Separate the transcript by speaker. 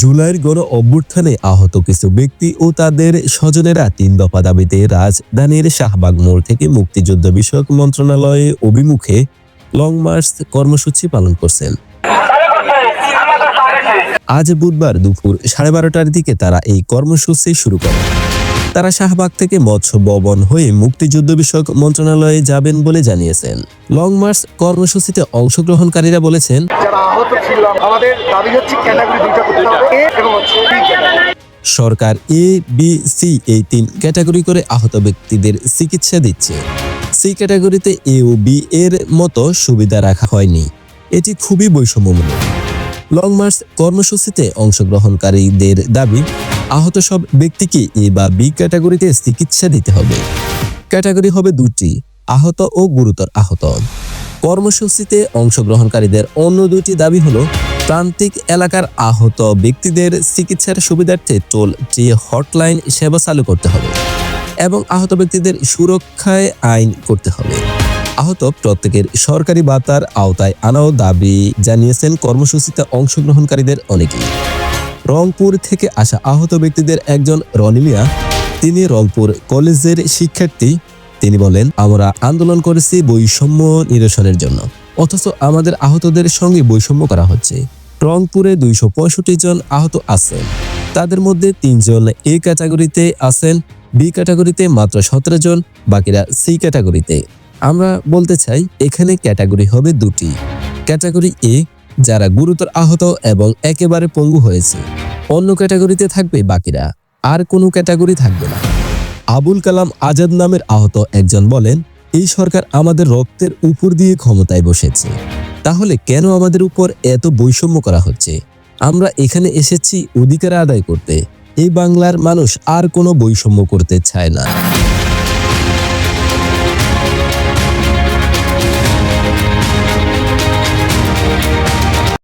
Speaker 1: জুলাইয়ের গণ অভ্যুত্থানে আহত কিছু ব্যক্তি ও তাদের স্বজনেরা তিন দফা দাবিতে রাজধানীর শাহবাগ মোড় থেকে মুক্তিযুদ্ধ বিষয়ক মন্ত্রণালয়ে অভিমুখে লং মার্চ কর্মসূচি পালন করছেন। আজ বুধবার দুপুর সাড়ে বারোটার দিকে তারা এই কর্মসূচি শুরু করে তারা শাহবাগ থেকে মৎস্য ভবন হয়ে মুক্তিযুদ্ধ বিষয়ক মন্ত্রণালয়ে যাবেন বলে জানিয়েছেন। লং মার্চ কর্মসূচিতে অংশগ্রহণকারীরা বলেছেন
Speaker 2: যারা আহত ছিলাম আমাদের দাবি হচ্ছে ক্যাটাগরি দুইটা করতে হবে এবং হচ্ছে
Speaker 1: সরকার এ বি সি এই তিন ক্যাটাগরি করে আহত ব্যক্তিদের চিকিৎসা দিচ্ছে। সি ক্যাটাগরিতে এ ও বি এর মতো সুবিধা রাখা হয়নি। এটি খুবই বৈষম্যমূলক। লং মার্চ কর্মসূচিতে অংশগ্রহণকারীদের দাবি আহত সব ব্যক্তিকে এ বা বি ক্যাটাগরিতে চিকিৎসা দিতে হবে। ক্যাটাগরি হবে দুটি আহত ও গুরুতর আহত। কর্মসূচিতে অংশগ্রহণকারীদের অন্য দুটি দাবি হলো, প্রান্তিক এলাকার আহত ব্যক্তিদের চিকিৎসার সুবিধার্থে টোল ফ্রি হটলাইন সেবা চালু করতে হবে এবং আহত ব্যক্তিদের সুরক্ষায় আইন করতে হবে। আহত প্রত্যেকের সরকারি বাতার আওতায় আনাও দাবি জানিয়েছেন কর্মসূচিতে অংশগ্রহণকারীদের অনেকেই। রংপুর থেকে আসা আহত ব্যক্তিদের একজন রনিমিয়া তিনি রংপুর কলেজের শিক্ষার্থী। তিনি বলেন, আমরা আন্দোলন করেছি বৈষম্য নিরসনের জন্য, অথচ আমাদের আহতদের সঙ্গে বৈষম্য করা হচ্ছে। রংপুরে দুইশো পঁয়ষট্টি জন আহত আছেন। তাদের মধ্যে তিনজন এ ক্যাটাগরিতে আছেন, বি ক্যাটাগরিতে মাত্র সতেরো জন, বাকিরা সি ক্যাটাগরিতে। আমরা বলতে চাই, এখানে ক্যাটাগরি হবে দুটি। ক্যাটাগরি এ যারা গুরুতর আহত এবং একেবারে পঙ্গু হয়েছে। অন্য ক্যাটাগরিতে থাকবে বাকিরা, আর কোনো ক্যাটাগরি থাকবে না। আবুল কালাম আজাদ নামের আহত একজন বলেন, এই সরকার আমাদের রক্তের উপর দিয়ে ক্ষমতায় বসেছে। তাহলে কেন আমাদের উপর এত বৈষম্য করা হচ্ছে? আমরা এখানে এসেছি অধিকার আদায় করতে। এই বাংলার মানুষ আর কোনো বৈষম্য করতে চায় না।